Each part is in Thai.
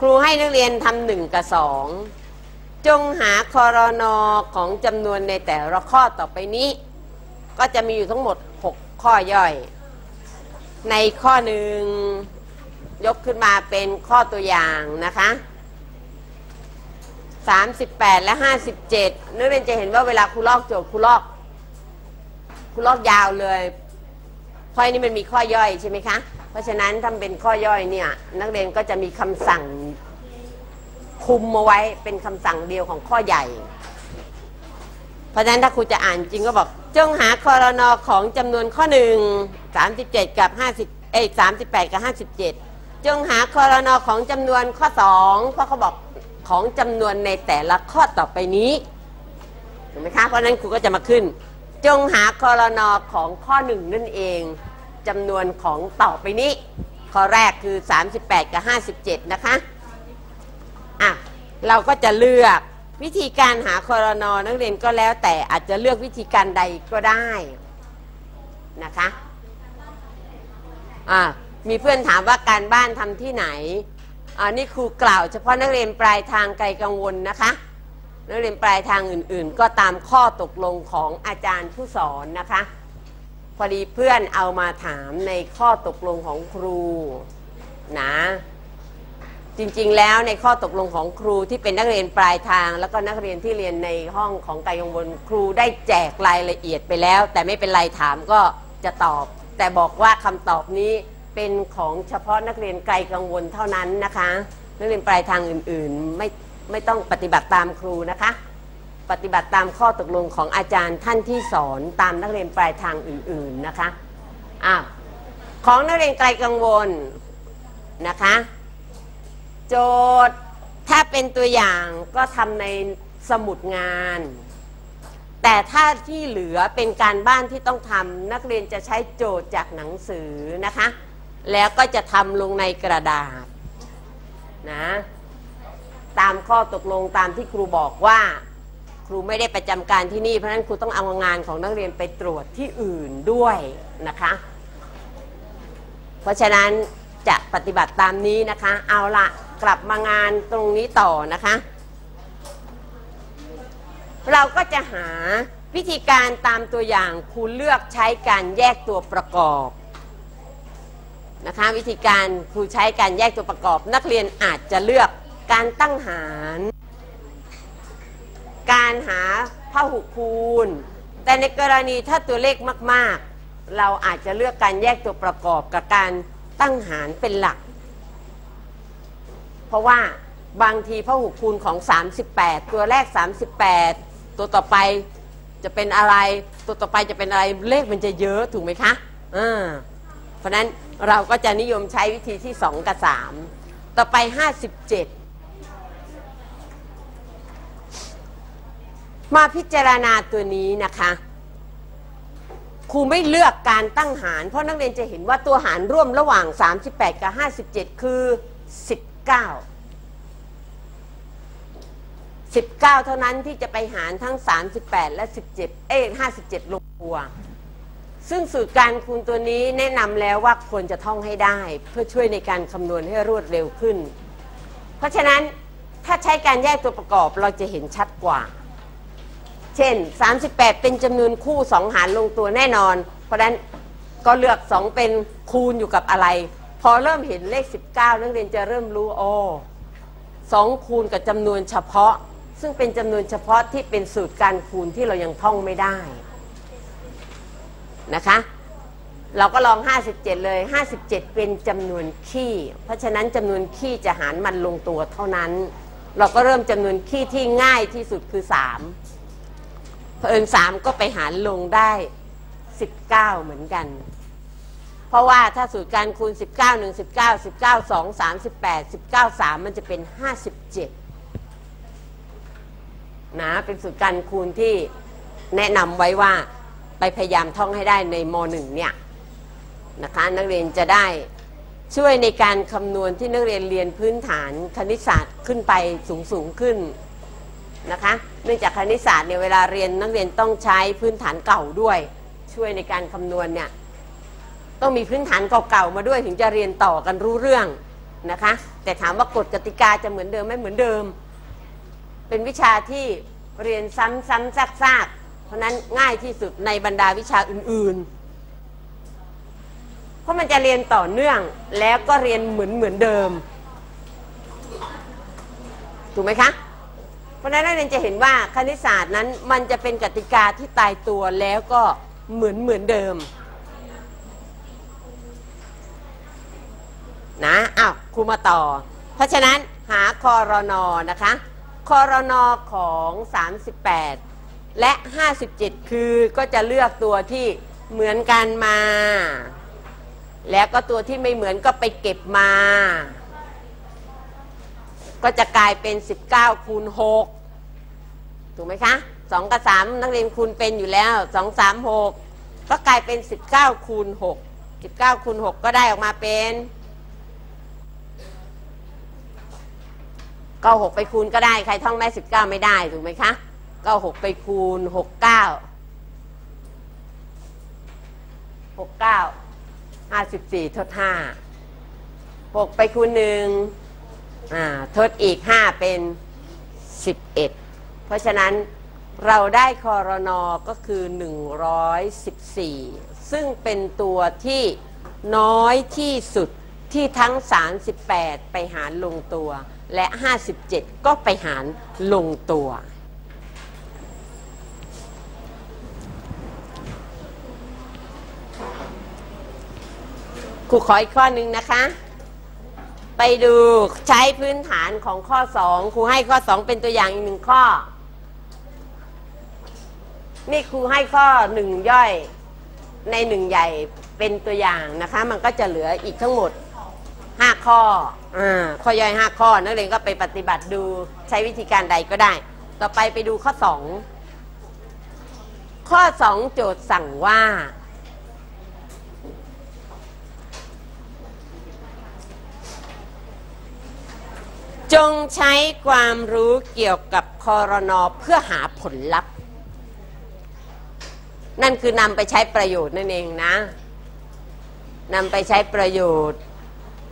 ครูให้นักเรียนทำหนึ่งกับสองจงหาคอรนอของจำนวนในแต่ละข้อต่อไปนี้ ก็จะมีอยู่ทั้งหมด 6 ข้อย่อย ในข้อหนึ่งยกขึ้นมาเป็นข้อตัวอย่างนะคะ 38 และ 57 นักเรียนจะเห็นว่าเวลาครูลอกโจทย์ครูลอกครูลอกยาวเลยเพราะอันนี้มันมีข้อย่อยใช่ไหมคะ ราะฉะนั้นทำเป็นข้อย่อยเนี่ยนักเรียนก็จะมีคำสั่งคุมมาไว้เป็นคำสั่งเดียวของข้อใหญ่ เพราะฉะนั้นถ้าครูจะอ่านจริงก็บอกจงหาคอรนอของจำนวนข้อหนึ่ง37กับ50เอ้ย38กับ57จงหาคอรนอของจำนวนข้อ2เพราะเขาบอกของจำนวนในแต่ละข้อต่อไปนี้ถูกไหมคะเพราะฉะนั้นครูก็จะมาขึ้น จงหาคอรนอของข้อหนึ่งนั่นเอง จำนวนของต่อไปนี้ ข้อแรกคือ 38 กับ 57 นะคะ อะ เราก็จะเลือกวิธีการหาคอรนอนักเรียนก็แล้วแต่อาจจะเลือกวิธีการใดก็ได้นะคะ อะมีเพื่อนถามว่าการบ้านทำที่ไหนอ่านี่ครูกล่าวเฉพาะนักเรียนปลายทางไกลกังวลนะคะ นักเรียนปลายทางอื่นๆ ก็ตามข้อตกลงของอาจารย์ผู้สอนนะคะ พอดีเพื่อนเอามาถามในข้อตกลงของครูนะจริงๆ แล้วในข้อตกลงของครูที่เป็นนักเรียนปลายทาง แล้วก็นักเรียนที่เรียนในห้องของไกลกังวลครูได้แจกรายละเอียดไปแล้ว แต่ไม่เป็นไรถามก็จะตอบ แต่บอกว่าคำตอบนี้เป็นของเฉพาะนักเรียนไกลกังวลเท่านั้นนะคะ นักเรียนปลายทางอื่นๆไม่ไม่ต้องปฏิบัติตามครูนะคะ ปฏิบัติตามข้อตกลงของอาจารย์ท่านที่สอนตามนักเรียนปลายทางอื่น ๆนะคะอะของนักเรียนไกลกังวลนะคะ โจทย์ถ้าเป็นตัวอย่างก็ทำในสมุดงาน แต่ถ้าที่เหลือเป็นการบ้านที่ต้องทำนักเรียนจะใช้โจทย์จากหนังสือนะคะ แล้วก็จะทำลงในกระดาษนะตามข้อตกลงตามที่ครูบอกว่า ครูไม่ได้ประจำการที่นี่ เพราะฉะนั้นครูต้องเอางานของนักเรียนไปตรวจที่อื่นด้วยนะคะ เพราะฉะนั้นจะปฏิบัติตามนี้นะคะ เอาละกลับมางานตรงนี้ต่อนะคะ เราก็จะหาวิธีการตามตัวอย่างครูเลือกใช้การแยกตัวประกอบนะคะวิธีการครูใช้การแยกตัวประกอบ นักเรียนอาจจะเลือกการตั้งหาร การหาพหุคูณ แต่ในกรณีถ้าตัวเลขมากๆ เราอาจจะเลือกการแยกตัวประกอบกับการตั้งหารเป็นหลัก เพราะว่าบางทีพหุคูณของ 38 ตัวแรก 38 ตัวต่อไปจะเป็นอะไร ตัวต่อไปจะเป็นอะไรเลขมันจะเยอะถูกไหมคะอ่าเพราะฉะนั้นเราก็จะนิยมใช้วิธีที่ 2 กับ 3 ต่อไป 57 มาพิจารณาตัวนี้นะคะครูไม่เลือกการตั้งหาร เพราะนักเรียนจะเห็นว่าตัวหารร่วมระหว่าง 38 กับ 57 คือ 19 19 เท่านั้นที่จะไปหารทั้ง 38 และ 17 เอ้ย57 ลงตัวซึ่งสูตรการคูณตัวนี้แนะนำแล้วว่าควรจะท่องให้ได้ เพื่อช่วยในการคำนวณให้รวดเร็วขึ้น เพราะฉะนั้นถ้าใช้การแยกตัวประกอบเราจะเห็นชัดกว่า เช่น 38 เป็นจำนวนคู่ 2 หารลงตัวแน่นอน เพราะฉะนั้นก็เลือก 2 เป็นคูณอยู่กับอะไร พอเริ่มเห็นเลข 19 นักเรียนจะเริ่มรู้โอ้2คูณกับจำนวนเฉพาะ ซึ่งเป็นจำนวนเฉพาะที่เป็นสูตรการคูณที่เรายังท่องไม่ได้นะคะ เราก็ลอง 57 เลย 57 เป็นจำนวนขี้ เพราะฉะนั้นจำนวนขี้จะหารมันลงตัวเท่านั้น เราก็เริ่มจำนวนขี้ที่ง่ายที่สุดคือ 3 เพิ่นสามก็ไปหารลงได้19เหมือนกัน เพราะว่าถ้าสูตรการคูณ19 1 19 19 2 38 19 3มันจะเป็น57นะเป็นสูตรการคูณที่แนะนำไว้ว่าไปพยายามท่องให้ได้ในมหนึ่งเนี่ยนะคะนักเรียนจะได้ช่วยในการคำนวณที่นักเรียนเรียนพื้นฐานคณิตศาสตร์ขึ้นไปสูงสูงขึ้นนะคะ เนื่องจากคณิตศาสตร์เนี่ยเวลาเรียนนักเรียนต้องใช้พื้นฐานเก่าด้วย ช่วยในการคำนวณเนี่ยต้องมีพื้นฐานเก่าๆมาด้วยถึงจะเรียนต่อกันรู้เรื่องนะคะ แต่ถามว่ากฎกติกาจะเหมือนเดิมไหมเหมือนเดิม เป็นวิชาที่เรียนซ้ำๆซากๆเพราะนั้นง่ายที่สุดในบรรดาวิชาอื่นๆ เพราะมันจะเรียนต่อเนื่องแล้วก็เรียนเหมือนเหมือนเดิม ถูกไหมคะ ราะฉะนั้นนักเรียนจะเห็นว่าคณิตศาสตร์นั้นมันจะเป็นกติกาที่ตายตัวแล้วก็เหมือนเหมือนเดิมนะอ้าวครูมาต่อ เพราะฉะนั้นหาคอรนอนะคะคอรนอของ 38 และ 57 คือก็จะเลือกตัวที่เหมือนกันมา แล้วก็ตัวที่ไม่เหมือนก็ไปเก็บมา ก็จะกลายเป็น 19 คูณ 6 ถูกไหมคะ2กับ3นักเรียนคูณเป็นอยู่แล้ว2 3 6ก็กลายเป็น19คูณ6 19คูณ6ก็ได้ออกมาเป็นก็6ไปคูณก็ได้ใครท่องแม่19ไม่ได้ถูกไหมคะก็6ไปคูณ69 69 54ทด5 6ไปคูณ1อ่าทดอีก5เป็น11เพราะฉะนั้นเราได้คอรนอก็คือ 114 ซึ่งเป็นตัวที่น้อยที่สุดที่ทั้ง 38 ไปหารลงตัว และ 57 ก็ไปหารลงตัว ครูขออีกข้อหนึ่งนะคะ ไปดูใช้พื้นฐานของข้อ 2 ครูให้ข้อ 2 เป็นตัวอย่างอีกหนึ่งข้อ นี่ครูให้ข้อหนึ่งย่อยในหนึ่งใหญ่เป็นตัวอย่างนะคะ มันก็จะเหลืออีกทั้งหมด 5 ข้ออ่ข้อย่อย 5 ข้อ นักเรียนก็ไปปฏิบัติดูใช้วิธีการใดก็ได้ ต่อไปไปดูข้อ 2 ข้อ 2 โจทย์สั่งว่า จงใช้ความรู้เกี่ยวกับคอรนอเพื่อหาผลลัพธ์ นั่นคือนำไปใช้ประโยชน์นั่นเองนะนำไปใช้ประโยชน์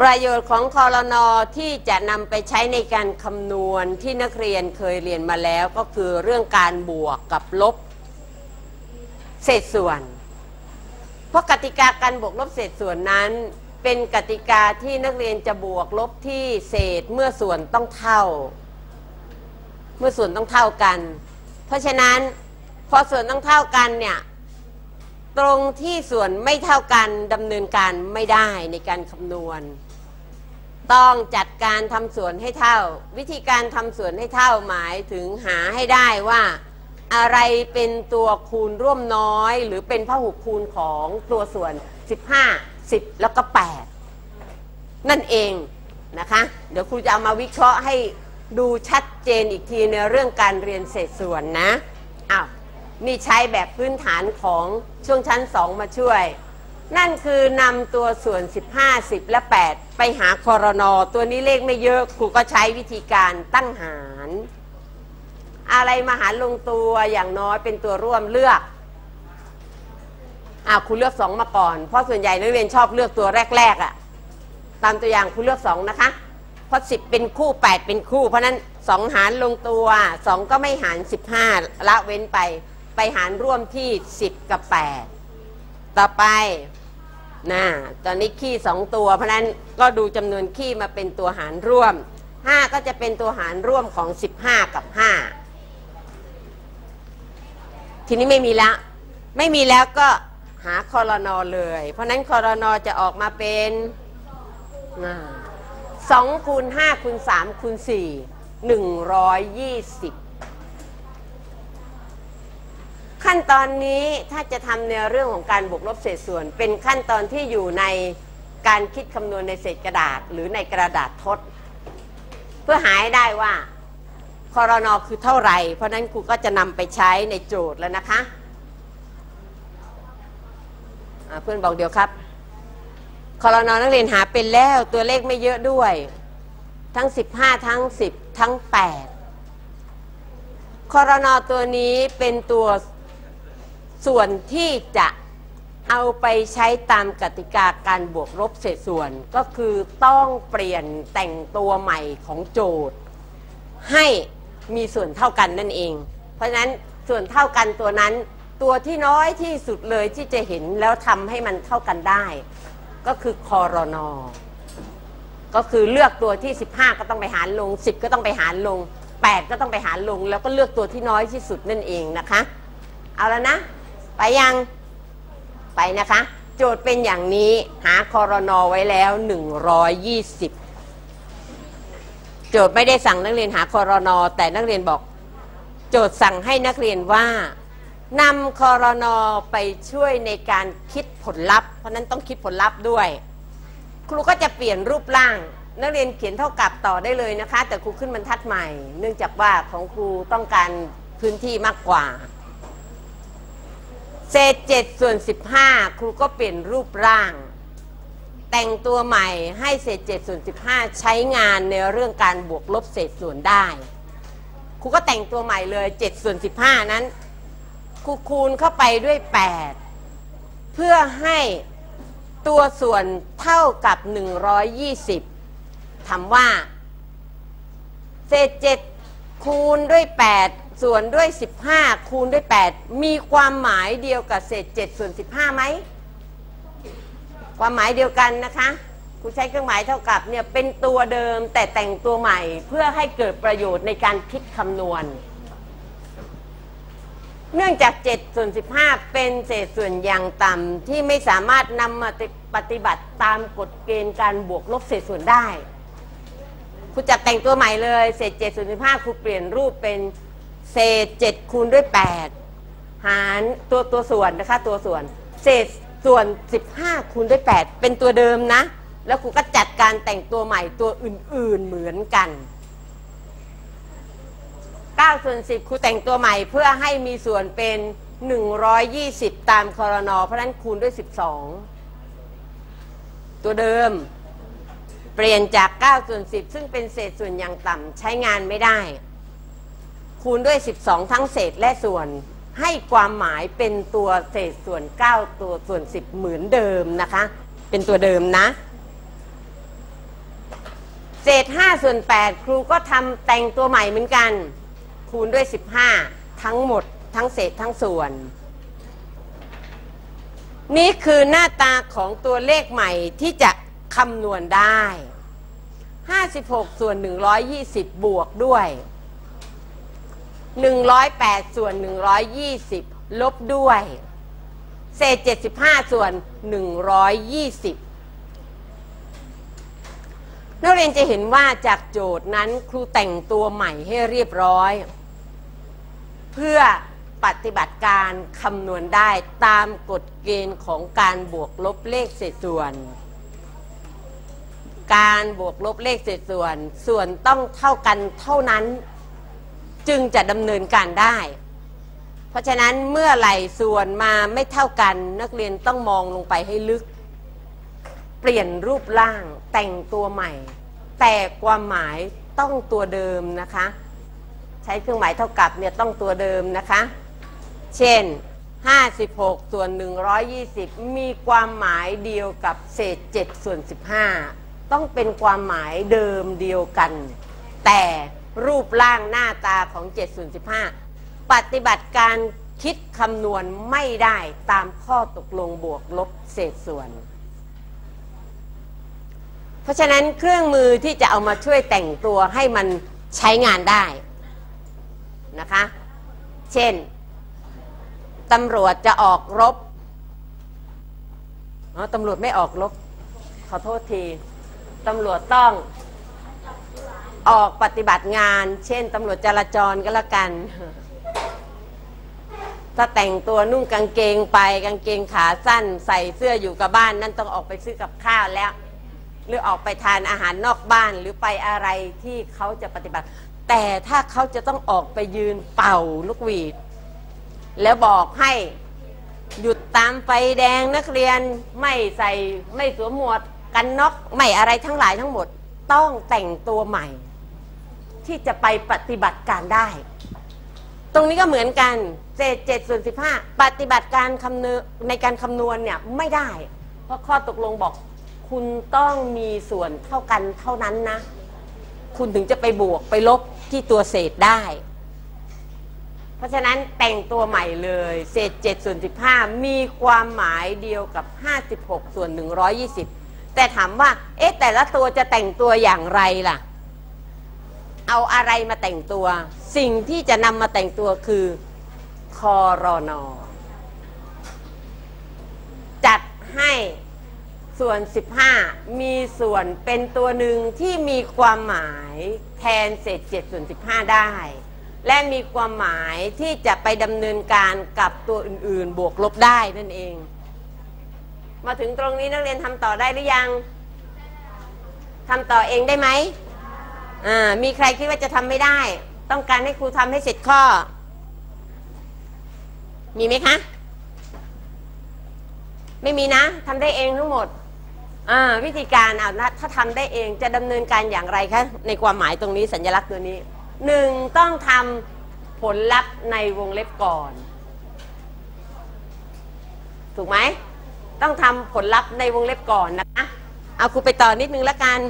ประโยชน์ของคอรนอที่จะนำไปใช้ในการคำนวณที่นักเรียนเคยเรียนมาแล้วก็คือเรื่องการบวกกับลบเศษส่วน เพราะกติกาการบวกลบเศษส่วนนั้น เป็นกติกาที่นักเรียนจะบวกลบที่เศษเมื่อส่วนต้องเท่า เมื่อส่วนต้องเท่ากัน เพราะฉะนั้นพอส่วนต้องเท่ากันเนี่ย ตรงที่ส่วนไม่เท่ากันดำเนินการไม่ได้ในการคำนวณ ต้องจัดการทำส่วนให้เท่า วิธีการทำส่วนให้เท่าหมายถึงหาให้ได้ว่า อะไรเป็นตัวคูณร่วมน้อย หรือเป็นพหุคูณของตัวส่วน 15 10 แล้วก็ 8 นั่นเองนะคะ เดี๋ยวครูจะเอามาวิเคราะห์ให้ดูชัดเจนอีกทีในเรื่องการเรียนเศษส่วนนะอ้าว นี่ใช้แบบพื้นฐานของช่วงชั้น 2 มาช่วย นั่นคือนำตัวส่วน 15 10 และ 8 ไปหาคอรนอตัวนี้เลขไม่เยอะครูก็ใช้วิธีการตั้งหาร อะไรมาหารลงตัวอย่างน้อยเป็นตัวร่วมเลือกอ่าคุณเลือกสองมาก่อน เพราะส่วนใหญ่นักเรียนชอบเลือกตัวแรกๆอะ่ะตามตัวอย่างคุณเลือกสองนะคะเพราะสิบเป็นคู่แปดเป็นคู่ เพราะนั้นสองหารลงตัวสองก็ไม่หารสิบห้าละเว้นไป ไปหารร่วมที่สิบกับแปดต่อไปนะตอนนี้ขี้สองตัว เพราะนั้นก็ดูจำนวนขี้มาเป็นตัวหารร่วมห้าก็จะเป็นตัวหารร่วมของสิบห้ากับห้าทีนี้ไม่มีแล้วไม่มีแล้วก็หาคอรนอเลย เพราะนั้นคอรนอจะออกมาเป็นสองคูณห้าคูณสามคูณสี่หนึ่งร้อยยี่สิบ ขั้นตอนนี้ถ้าจะทำในเรื่องของการบวกลบเศษส่วน เป็นขั้นตอนที่อยู่ในการคิดคำนวณในเศษกระดาษ หรือในกระดาษทด เพื่อหาให้ได้ว่าคอรนอคือเท่าไหร่ เพราะฉะนั้นครูก็จะนำไปใช้ในโจทย์แล้วนะคะเพื่อนบอกเดี๋ยวครับคอรนอนักเรียนหาเป็นแล้วตัวเลขไม่เยอะด้วย ทั้ง 15 ทั้ง 10 ทั้ง 8คอรนอตัวนี้เป็นตัว ส่วนที่จะเอาไปใช้ตามกติกาการบวกลบเศษส่วนก็คือต้องเปลี่ยนแต่งตัวใหม่ของโจทย์ ให้มีส่วนเท่ากันนั่นเอง เพราะฉะนั้นส่วนเท่ากันตัวนั้น ตัวที่น้อยที่สุดเลยที่จะเห็นแล้วทำให้มันเท่ากันได้ ก็คือคอรนอก็คือเลือกตัวที่ 15 ก็ต้องไปหารลง 10 ก็ต้องไปหารลง 8 ก็ต้องไปหารลง แล้วก็เลือกตัวที่น้อยที่สุดนั่นเองนะคะ เอาแล้วนะ ไปยังไปนะคะ โจทย์เป็นอย่างนี้หาคอรนอไว้แล้ว 120 โจทย์ไม่ได้สั่งนักเรียนหาคอรนอแต่นักเรียนบอก โจทย์สั่งให้นักเรียนว่านำคอรนอไปช่วยในการคิดผลลัพธ์ เพราะฉะนั้นต้องคิดผลลัพธ์ด้วย ครูก็จะเปลี่ยนรูปร่าง นักเรียนเขียนเท่ากับต่อได้เลยนะคะ แต่ครูขึ้นบรรทัดใหม่ เนื่องจากว่าของครูต้องการพื้นที่มากกว่า เศษ7ส่วน15ครูก็เปลี่ยนรูปร่าง แต่งตัวใหม่ให้เศษ7ส่วน15ใช้งานในเรื่องการบวกลบเศษส่วนได้ครูก็แต่งตัวใหม่เลย7ส่วน15นั้นครูคูณเข้าไปด้วย8เพื่อให้ตัวส่วนเท่ากับ120ถามว่า เศษ7คูณด้วย8 ส่วนด้วย 15 คูณด้วย 8 มีความหมายเดียวกับเศษ7ส่วน15ไหมความหมายเดียวกันนะคะครูใช้เครื่องหมายเท่ากับเนี่ยเป็นตัวเดิมแต่แต่งตัวใหม่เพื่อให้เกิดประโยชน์ในการคิดคำนวณ เนื่องจาก7ส่วน15 เป็นเศษส่วนอย่างต่ำที่ไม่สามารถนำมาปฏิบัติตามกฎเกณฑ์การบวกลบเศษส่วนได้ครูจัดแต่งตัวใหม่เลย เศษ7ส่วน15ครูเปลี่ยนรูปเป็น เศษ7คูณด้วย 8 หารตัวตัวส่วนนะคะตัวส่วน เศษส่วน 15คูณด้วย 8 เป็นตัวเดิมนะ แล้วครูก็จัดการแต่งตัวใหม่ตัวอื่น ๆเหมือนกัน9ส่วน10ครูแต่งตัวใหม่เพื่อให้มีส่วนเป็น 120 ตามคอรนอเพราะนั้นคูณด้วย 12 ตัวเดิม เปลี่ยนจาก9ส่วน10 ซึ่งเป็นเศษส่วนอย่างต่ำใช้งานไม่ได้ คูณด้วย 12 ทั้งเศษและส่วนให้ความหมายเป็นตัวเศษส่วน 9 ตัวส่วน 10 เหมือนเดิมนะคะ เป็นตัวเดิมนะ เศษ 5 ส่วน 8 ครูก็ทำแต่งตัวใหม่เหมือนกัน คูณด้วย 15 ทั้งหมดทั้งเศษทั้งส่วน นี่คือหน้าตาของตัวเลขใหม่ที่จะคำนวณได้ 56 ส่วน 120 บวกด้วย 108 ส่วน 120 ลบด้วย เศษ 75 ส่วน 120นักเรียนจะเห็นว่าจากโจทย์นั้นครูแต่งตัวใหม่ให้เรียบร้อย เพื่อปฏิบัติการคำนวณได้ตามกฎเกณฑ์ของการบวกลบเลขเศษส่วน การบวกลบเลขเศษส่วน ส่วนต้องเท่ากันเท่านั้น จึงจะดำเนินการได้ เพราะฉะนั้นเมื่อไหร่ส่วนมาไม่เท่ากัน นักเรียนต้องมองลงไปให้ลึก เปลี่ยนรูปร่างแต่งตัวใหม่ แต่ความหมายต้องตัวเดิมนะคะ ใช้เครื่องหมายเท่ากับเนี่ยต้องตัวเดิมนะคะ เช่น 56 ส่วน 120 มีความหมายเดียวกับเศษ 7 ส่วน 15 ต้องเป็นความหมายเดิมเดียวกัน แต่ รูปร่างหน้าตาของ 705 ปฏิบัติการคิดคำนวณไม่ได้ตามข้อตกลงบวกลบเศษส่วน เพราะฉะนั้นเครื่องมือที่จะเอามาช่วยแต่งตัวให้มันใช้งานได้นะคะ เช่นตำรวจจะออกรบอ๋อตำรวจไม่ออกรบ ขอโทษที ตำรวจต้อง ออกปฏิบัติงาน เช่นตำรวจจราจรก็แล้วกัน ถ้าแต่งตัวนุ่งกางเกงไปกางเกงขาสั้น ใส่เสื้ออยู่กับบ้าน นั่นต้องออกไปซื้อกับข้าวแล้ว หรือออกไปทานอาหารนอกบ้านหรือไปอะไรที่เขาจะปฏิบัติ แต่ถ้าเขาจะต้องออกไปยืนเป่าลูกหวีด แล้วบอกให้หยุดตามไฟแดงนักเรียนไม่ใส่ไม่สวมหมวกกันน็อกไม่อะไรทั้งหลายทั้งหมด ต้องแต่งตัวใหม่ ที่จะไปปฏิบัติการได้ ตรงนี้ก็เหมือนกันเศษเจ็ดส่วนสิบห้าปฏิบัติการคำนวณในการคำนวณเนี่ยไม่ได้ เพราะข้อตกลงบอก คุณต้องมีส่วนเท่ากันเท่านั้นนะ คุณถึงจะไปบวกไปลบที่ตัวเศษได้ เพราะฉะนั้นแต่งตัวใหม่เลย เศษ7ส่วน15มีความหมายเดียวกับ56ส่วน120แต่ถามว่า เอ๊ะแต่ละตัวจะแต่งตัวอย่างไรล่ะ เอาอะไรมาแต่งตัว สิ่งที่จะนำมาแต่งตัวคือคอรอนอจัดให้ส่วน 15 มีส่วนเป็นตัวหนึ่งที่มีความหมายแทนเศษ7ส่วน 15 ได้ และมีความหมายที่จะไปดำเนินการกับตัวอื่นๆ บวกลบได้นั่นเอง มาถึงตรงนี้นักเรียนทำต่อได้หรือยังทำต่อเองได้ไหม อ่ามีใครคิดว่าจะทำไม่ได้ ต้องการให้ครูทำให้เสร็จข้อ มีไหมคะ ไม่มีนะทำได้เองทั้งหมดอ่าวิธีการเอานะถ้าทำได้เองจะดำเนินการอย่างไรคะในความหมายตรงนี้สัญลักษณ์ตัวนี้หนึ่งต้องทำผลลัพธ์ในวงเล็บก่อน ถูกไหมต้องทำผลลัพธ์ในวงเล็บก่อนนะคะเอาครูไปต่อนิดนึงละกัน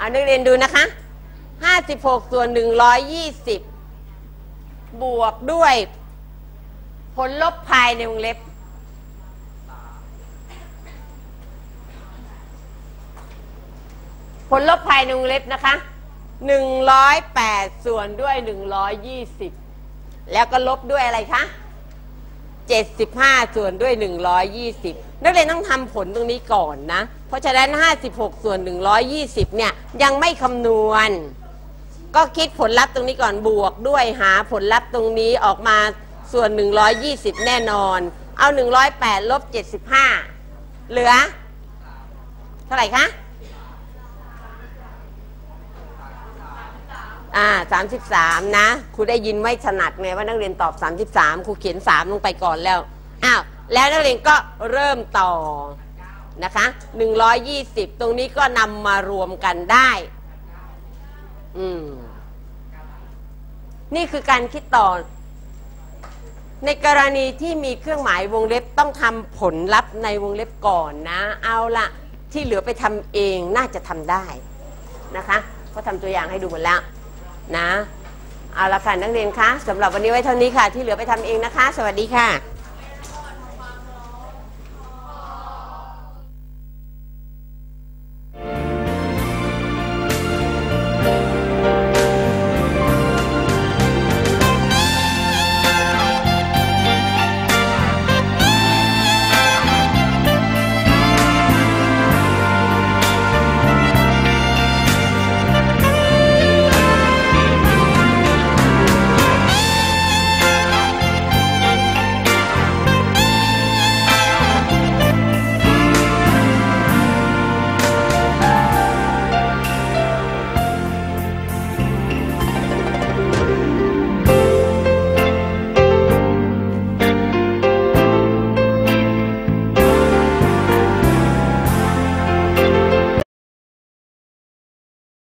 เอานักเรียนดูนะคะ 56 ส่วน 120 บวกด้วย ผลลบภายในวงเล็บ ผลลบภายในวงเล็บนะคะ 108 ส่วนด้วย 120 แล้วก็ลบด้วยอะไรคะ 75 ส่วนด้วย 120 นักเรียนต้องทำผลตรงนี้ก่อนนะ เพราะฉะนั้น 56 ส่วน 120 เนี่ย ยังไม่คำนวณ ก็คิดผลลัพธ์ตรงนี้ก่อนบวกด้วยหาผลลัพธ์ตรงนี้ออกมาส่วน 120 แน่นอน เอา 108ลบ75 เหลือ เท่าไหร่คะอ่า33นะ ครูได้ยินไม่ถนัดไงว่านักเรียนตอบ 33 ครูเขียน 3 ลงไปก่อนแล้ว อ้าว แล้วนักเรียนก็เริ่มต่อนะคะ 120 ตรงนี้ก็นำมารวมกันได้อืมนี่คือการคิดต่อ ในกรณีที่มีเครื่องหมายวงเล็บต้องทำผลลัพธ์ในวงเล็บก่อนนะ เอาละที่เหลือไปทำเองน่าจะทำได้นะคะก็ทำตัวอย่างให้ดูหมดแล้วนะเอาละค่ะนักเรียนคะสำหรับวันนี้ไว้เท่านี้ค่ะ ที่เหลือไปทำเองนะคะ สวัสดีค่ะ